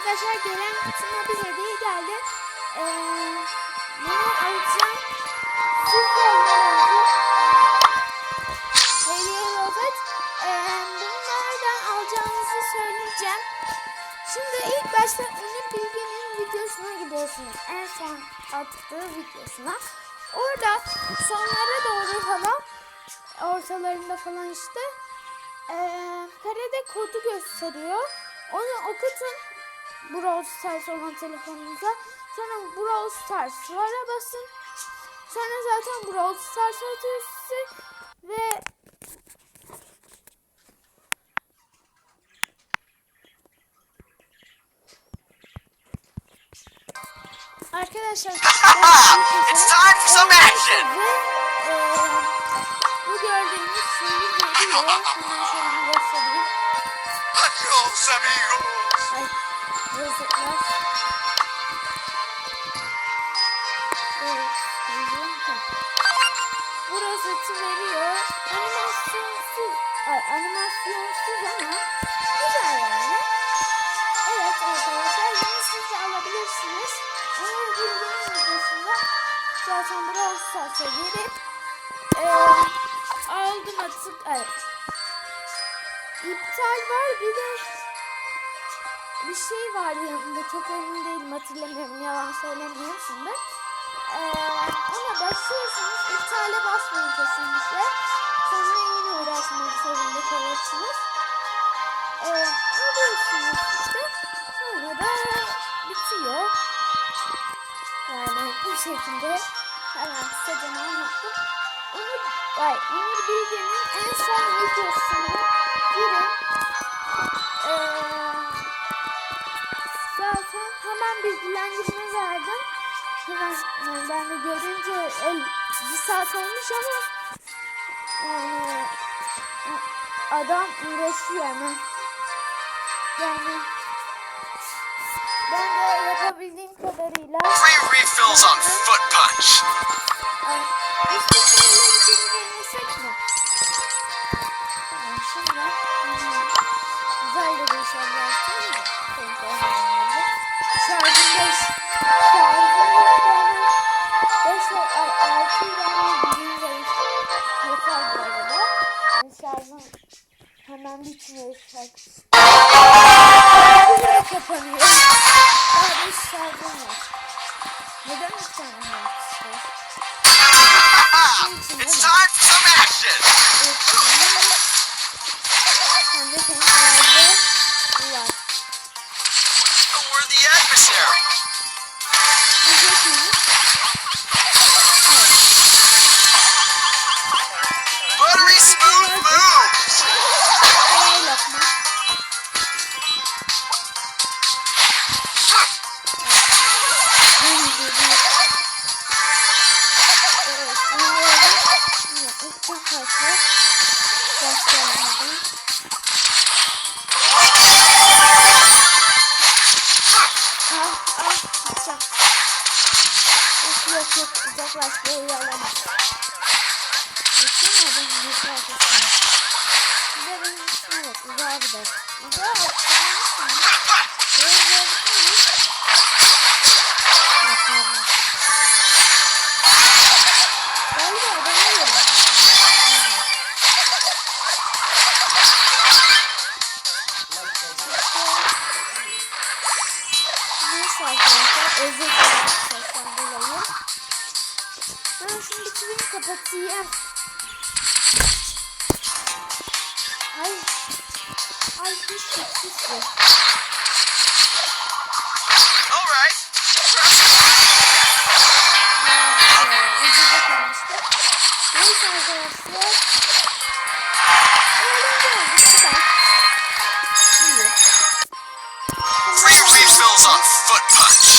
arkadaşlar gelen kısmına bir hediye geldi. Ee, bunu alacağım. Siz de Hediye rozet. Ee, bunlardan alacağınızı söyleyeceğim. Şimdi ilk başta Onur Bilge'nin videosuna gidiyorsunuz. En son attığı videosuna. Orada sonlara doğru falan ortalarında falan işte eee karede kodu gösteriyor. Onu okutun Brawl Stars olan telefonunuza. Sonra Brawl Stars vara basın. Sonra zaten Brawl Stars size ve Arkadaşlar It's time for some action. Ve eee, bu gördüğünüz şeyi veriyor. Hemen şöyle göstereyim. Adios, amigos. Ay yazıklar. Evet. Bu rozeti veriyor. Animasyonsuz, ay animasyonsuz ama güzel yani. Evet arkadaşlar bunu alabilirsiniz. Zaten Brawl Stars'a girip eee aldım atıp evet. İptal var bir de bir şey var yanında çok emin değilim hatırlamıyorum yalan söylemiyorum şimdi. Ee, ona basıyorsunuz iptale basmayın kesinlikle. Sonra yine uğraşmak zorunda kalırsınız. Ee, alıyorsunuz işte sonra da bitiyor. Yani bu şekilde hemen kısaca anlattım. Onur, ay, Onur Bilge'nin en son videosunu girin. Yani ben de görünce el, bir saat olmuş ama yani adam uğraşıyor hemen. Yani ben de yapabildiğim kadarıyla Free refills on Foot Punch. Üsttekiyle hemen bitmiyor şarkısı. Burada kapanıyor. Daha 5 şarjım var. Neden bir tane var işte? It's time for action. Adversary. Kaçıyor. Göstermeden. Ah, ah, gideceğim. Yok, yok, yok, uzaklaş, böyle alamaz. Geçsene adamın bir arkasına. Bir de benim bak, uzağa de. Uzağa bak, Ben şimdi bitireyim kapatayım. Ay. Ay hiç hiç All right. Ucuza kalmıştı. Neyse arkadaşlar. Eğlenceli oldu. Güzel. İyi. Free refills on Foot Punch.